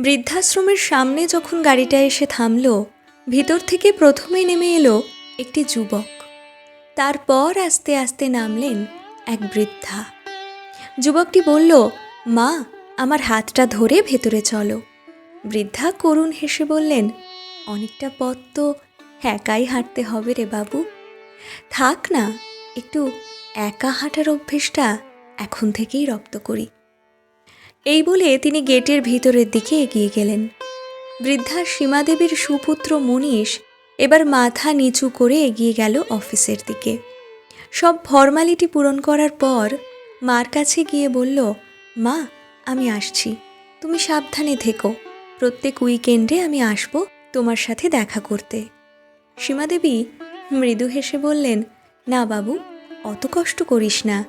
বৃদ্ধাশ্রমের সামনে যখন গাড়িটা এসে থামল, ভিতর থেকে প্রথমে নেমে এলো একটি যুবক। তারপর আস্তে আস্তে নামলেন এক বৃদ্ধা। যুবকটি বলল, মা, আমার হাতটা ধরে ভেতরে চলো। বৃদ্ধা করুণ হেসে বললেন, অনেকটা পথ তো, একাই হাঁটতে হবে রে বাবু। থাক না, একটু একা হাঁটার অভ্যেসটা এখন থেকেই রপ্ত করি। এই বলে তিনি গেটের ভিতরের দিকে এগিয়ে গেলেন। বৃদ্ধা সীমাদেবীর সুপুত্র মনীষ এবার মাথা নিচু করে এগিয়ে গেল অফিসের দিকে। সব ফর্মালিটি পূরণ করার পর মার কাছে গিয়ে বলল, মা, আমি আসছি। তুমি সাবধানে থেকো। প্রত্যেক উইকেন্ডে আমি আসব তোমার সাথে দেখা করতে। সীমাদেবী মৃদু হেসে বললেন, না বাবু, অত কষ্ট করিস না।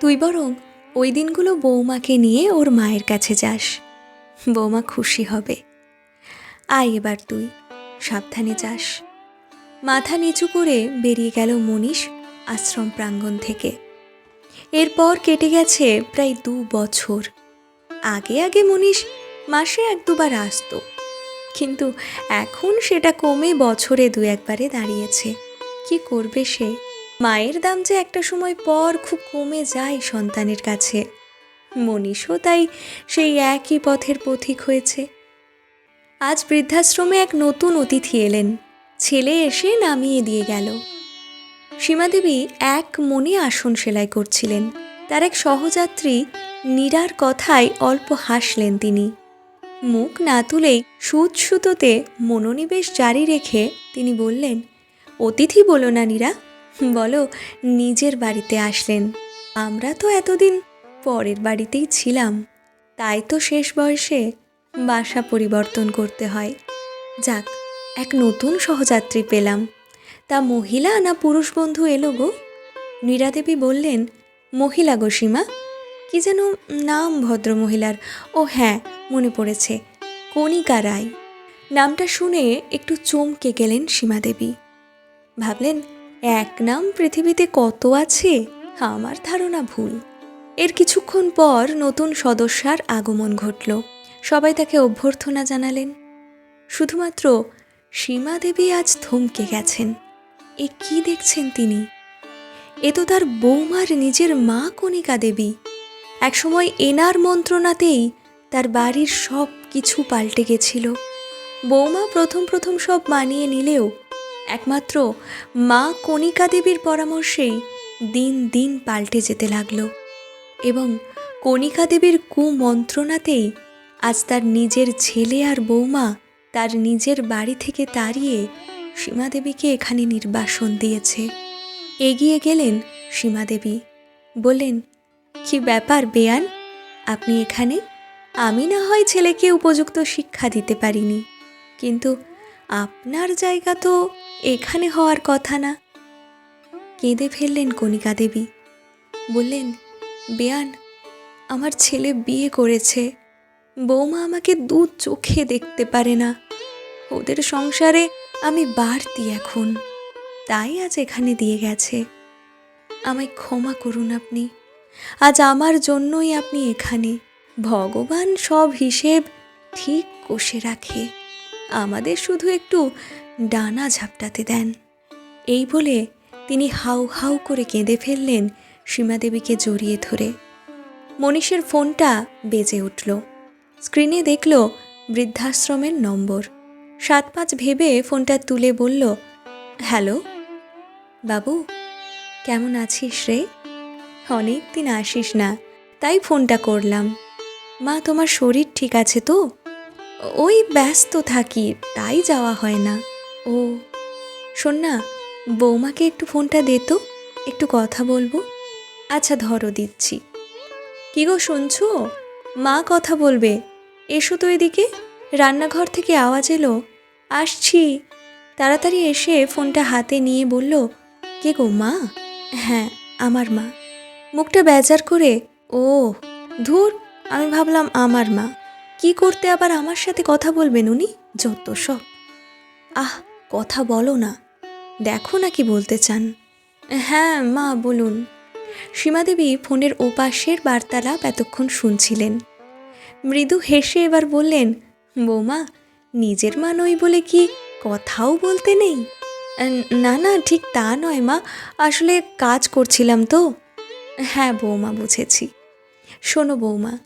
তুই বরং ওই দিনগুলো বৌমাকে নিয়ে ওর মায়ের কাছে যাস। বৌমা খুশি হবে। আয় এবার তুই, সাবধানে যাস। মাথা নিচু করে বেরিয়ে গেল মনীষ আশ্রম প্রাঙ্গণ থেকে। এরপর কেটে গেছে প্রায় দু বছর। আগে আগে মনীষ মাসে এক দুবার আসতো। কিন্তু এখন সেটা কমে বছরে দু একবারে দাঁড়িয়েছে। কি করবে সে? মায়ের দাম যে একটা সময় পর খুব কমে যায় সন্তানের কাছে। মনীষও তাই সেই একই পথের পথিক হয়েছে। আজ বৃদ্ধাশ্রমে এক নতুন অতিথি এলেন। ছেলে এসে নামিয়ে দিয়ে গেল। সীমাদেবী এক মনে আসন সেলাই করছিলেন। তার এক সহযাত্রী নীরার কথায় অল্প হাসলেন তিনি। মুখ না তুলেই সুদ সুতোতে মনোনিবেশ জারি রেখে তিনি বললেন, অতিথি বলো না নীরা বলো, নিজের বাড়িতে আসলেন। আমরা তো এতদিন পরের বাড়িতেই ছিলাম। তাই তো শেষ বয়সে বাসা পরিবর্তন করতে হয়। যাক, এক নতুন সহযাত্রী পেলাম। তা মহিলা না পুরুষ বন্ধু এলো গো? নীরাদেবী বললেন, মহিলা গো সীমা, কি যেন নাম ভদ্র মহিলার ও হ্যাঁ মনে পড়েছে, কণিকা রায়। নামটা শুনে একটু চমকে গেলেন সীমাদেবী। ভাবলেন এক নাম পৃথিবীতে কত আছে? আমার ধারণা ভুল। এর কিছুক্ষণ পর নতুন সদস্যার আগমন ঘটল। সবাই তাকে অভ্যর্থনা জানালেন। শুধুমাত্র সীমা দেবী আজ থমকে গেছেন। এ কি দেখছেন তিনি? এ তো তার বৌমার নিজের মা কণিকা দেবী। একসময় এনার মন্ত্রণাতেই তার বাড়ির সব কিছু পাল্টে গেছিল। বৌমা প্রথম প্রথম সব মানিয়ে নিলেও একমাত্র মা কণিকা দেবীর পরামর্শেই দিন দিন পাল্টে যেতে লাগল এবং কণিকা দেবীর কুমন্ত্রণাতেই আজ তার নিজের ছেলে আর বৌমা তার নিজের বাড়ি থেকে তাড়িয়ে সীমাদেবীকে এখানে নির্বাসন দিয়েছে। এগিয়ে গেলেন সীমাদেবী বললেন, কি ব্যাপার বেয়ান? আপনি এখানে? আমি না হয় ছেলেকে উপযুক্ত শিক্ষা দিতে পারিনি। কিন্তু আপনার জায়গা তো এখানে হওয়ার কথা না। কেঁদে ফেললেন কণিকা দেবী। বললেন, বেয়ান, আমার ছেলে বিয়ে করেছে। বৌমা আমাকে দু চোখে দেখতে পারে না। ওদের সংসারে আমি বাড়তি এখন। তাই আজ এখানে দিয়ে গেছে। আমায় ক্ষমা করুন আপনি। আজ আমার জন্যই আপনি এখানে। ভগবান সব হিসেব ঠিক কষে রাখে। আমাদের শুধু একটু ডানা ঝাপটাতে দেন। এই বলে তিনি হাউ হাউ করে কেঁদে ফেললেন সীমাদেবীকে জড়িয়ে ধরে। মনীষের ফোনটা বেজে উঠল। স্ক্রিনে দেখল বৃদ্ধাশ্রমের নম্বর। সাত পাঁচ ভেবে ফোনটা তুলে বলল, হ্যালো? বাবু, কেমন আছিস রে? অনেক দিন আসিস না, তাই ফোনটা করলাম। মা, তোমার শরীর ঠিক আছে তো? ওই ব্যস্ত থাকি, তাই যাওয়া হয় না। ও শোন না বৌমাকে একটু ফোনটা দে তো, একটু কথা বলব। আচ্ছা ধরো দিচ্ছি। কী গো শুনছো? মা কথা বলবে। এসো তো এদিকে, রান্নাঘর থেকে আওয়াজ এলো। আসছি। তাড়াতাড়ি এসে ফোনটা হাতে নিয়ে বলল, কে গো, মা? হ্যাঁ আমার মা। মুখটা বেজার করে, ও, ধুর, আমি ভাবলাম আমার মা। কি করতে আবার আমার সাথে কথা বলবেন উনি? যত সব। আহ কথা বলো না। দেখো না কি বলতে চান। হ্যাঁ মা, বলুন। সীমাদেবী ফোনের ওপাশের বার্তালাপ এতক্ষণ শুনছিলেন। মৃদু হেসে এবার বললেন, বৌমা, নিজের মা নই বলে কি কথাও বলতে নেই? না না, ঠিক তা নয় মা, আসলে কাজ করছিলাম তো। হ্যাঁ বৌমা, বুঝেছি। শোনো বৌমা,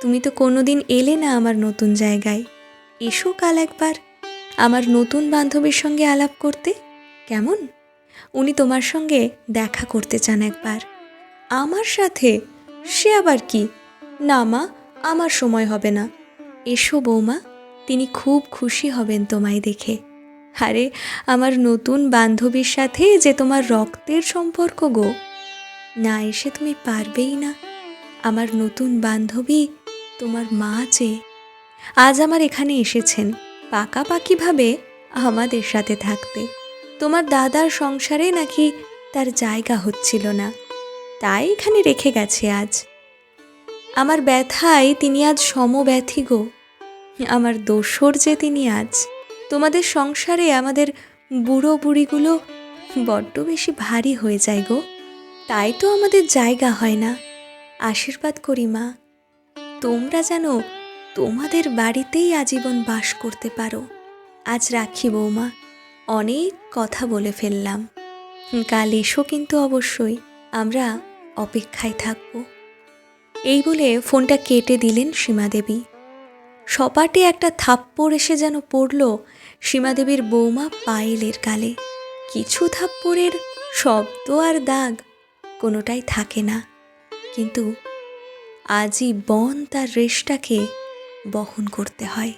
তুমি তো কোনোদিন এলে না আমার নতুন জায়গায়। এসো কাল একবার আমার নতুন বান্ধবীর সঙ্গে আলাপ করতে? কেমন? উনি তোমার সঙ্গে দেখা করতে চান একবার। আমার সাথে? সে আবার কি? না মা, আমার সময় হবে না। এসো বৌমা, তিনি খুব খুশি হবেন তোমায় দেখে। আরে, আমার নতুন বান্ধবীর সাথে যে তোমার রক্তের সম্পর্ক গো। না এসে তুমি পারবেই না। আমার নতুন বান্ধবী তোমার মা যে আজ আমার এখানে এসেছেন। পাকাপাকিভাবে আমাদের সাথে থাকতে। তোমার দাদার সংসারে নাকি তার জায়গা হচ্ছিল না। তাই এখানে রেখে গেছে আজ। আমার ব্যথায় তিনি আজ সমব্যথী গো। আমার দোসর যে তিনি আজ। তোমাদের সংসারে আমাদের বুড়ো বুড়িগুলো বড্ড বেশি ভারী হয়ে যায় গো। তাই তো আমাদের জায়গা হয় না। আশীর্বাদ করি মা। তোমরা যেন তোমাদের বাড়িতেই আজীবন বাস করতে পারো। আজ রাখি বৌমা, অনেক কথা বলে ফেললাম। কাল এসো কিন্তু অবশ্যই, আমরা অপেক্ষায় থাকব। এই বলে ফোনটা কেটে দিলেন সীমাদেবী। সপাটে একটা থাপ্পড় এসে যেন পড়ল সীমাদেবীর বৌমা পায়েলের গালে কিছু থাপ্পড়ের শব্দ আর দাগ কোনোটাই থাকে না। কিন্তু আজই বন তার রেশটাকে বহন করতে হয়।